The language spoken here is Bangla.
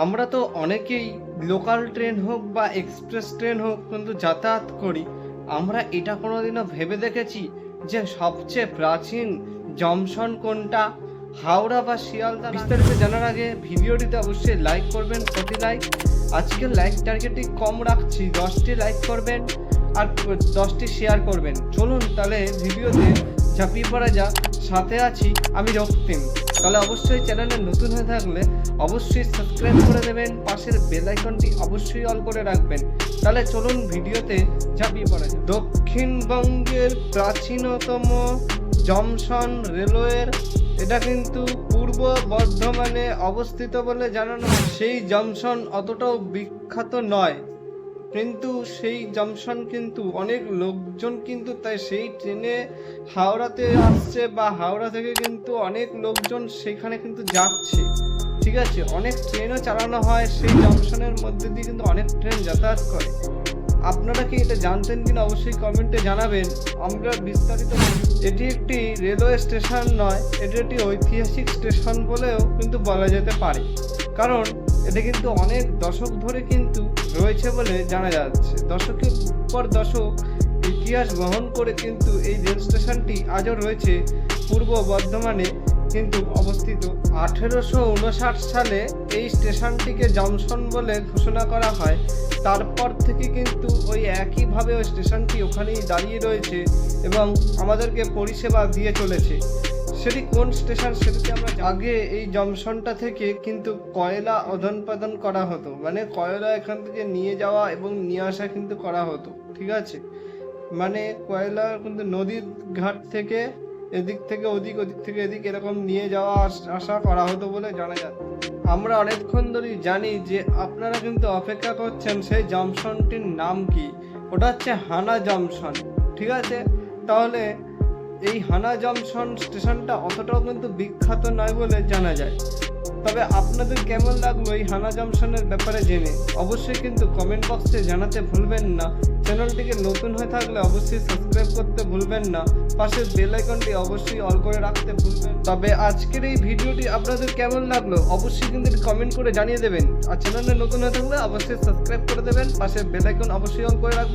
আমরা তো অনেকেই লোকাল ট্রেন হোক বা এক্সপ্রেস ট্রেন হোক কিন্তু যাতায়াত করি। আমরা এটা কোনোদিনও ভেবে দেখেছি যে সবচেয়ে প্রাচীন জংশন কোনটা? হাওড়া বা শিয়ালদা? বিস্তারিত জানার আগে ভিডিওটিতে অবশ্যই লাইক করবেন, প্রতি লাইক আজকের লাইক টার্গেটটি কম রাখছি, দশটি লাইক করবেন আর দশটি শেয়ার করবেন। চলুন তাহলে ভিডিওতে ঝাঁপিয়ে পড়া যা সাথে আছি আমি রক্তিম। তাহলে অবশ্যই চ্যানেলে নতুন হয়ে থাকলে অবশ্যই সাবস্ক্রাইব করে দেবেন, পাশের বেল আইকনটি অবশ্যই অল করে রাখবেন। তাহলে চলুন ভিডিওতে ঝাঁপিয়ে পড়া যাক। দক্ষিণবঙ্গের প্রাচীনতম জংশন রেলওয়ের, এটা কিন্তু পূর্ব বর্ধমানে অবস্থিত বলে জানানো সেই জংশন অতটাও বিখ্যাত নয়। কিন্তু সেই জংশন কিন্তু অনেক লোকজন কিন্তু তাই সেই ট্রেনে হাওড়াতে আসছে বা হাওড়া থেকে কিন্তু অনেক লোকজন সেখানে কিন্তু যাচ্ছে। ঠিক আছে? অনেক ট্রেনও চালানো হয়, সেই জংশনের মধ্যে দিয়ে কিন্তু অনেক ট্রেন যাতায়াত করে। আপনারা কি এটা জানতেন কিনা অবশ্যই কমেন্টে জানাবেন। আমরা বিস্তারিত এটি একটি রেলওয়ে স্টেশন নয়, এটি একটি ঐতিহাসিক স্টেশন বলেও কিন্তু বলা যেতে পারে। কারণ এটা কিন্তু অনেক দশক ধরে কিন্তু রয়েছে বলে জানা যাচ্ছে। দশকের পর দশক ইতিহাস বহন করে কিন্তু এই রেল স্টেশনটি আজও রয়েছে পূর্ব বর্ধমানে। কিন্তু অবস্থিত আঠেরোশো উনষাট সালে এই স্টেশনটিকে জংশন বলে ঘোষণা করা হয়। তারপর থেকে কিন্তু ওই একইভাবে ওই স্টেশনটি ওখানেই দাঁড়িয়ে রয়েছে এবং আমাদেরকে পরিষেবা দিয়ে চলেছে। সেটি কোন স্টেশন সেটিতে আমরা আগে এই জংশনটা থেকে কিন্তু কয়লা আদান প্রদান করা হতো। মানে কয়লা এখান থেকে নিয়ে যাওয়া এবং নিয়ে আসা কিন্তু করা হতো, ঠিক আছে? মানে কয়লা কিন্তু নদীর ঘাট থেকে এদিক থেকে ওদিক ওদিক থেকে এদিক এরকম নিয়ে যাওয়া আস- করা হতো বলে জানা যায়। আমরা অনেকক্ষণ ধরেই জানি যে আপনারা কিন্তু অপেক্ষা করছেন সেই জংশনটির নাম কি? ওটা হচ্ছে হানা জংশন, ঠিক আছে? তাহলে এই হানা জংশন স্টেশনটা অতটাও কিন্তু বিখ্যাত নয় বলে জানা যায়। তবে আপনাদের কেমন লাগল এই হানা জংশনের ব্যাপারে জেনে? অবশ্যই কিন্তু কমেন্ট বক্সে জানাতে ভুলবেন না। চ্যানেলটিকে নতুন হয়ে থাকলে অবশ্যই সাবস্ক্রাইব করতে ভুলবেন না। পাশের বেল আইকনটি অবশ্যই অল করে রাখতে ভুলবেন তবে আজকের এই ভিডিওটি আপনাদের কেমন লাগল অবশ্যই কিন্তু কমেন্ট করে জানিয়ে দেবেন। আর চ্যানেলে নতুন হয়ে থাকলে অবশ্যই সাবস্ক্রাইব করে দেবেন। পাশের বেল আইকন অবশ্যই অন করে রাখবেন।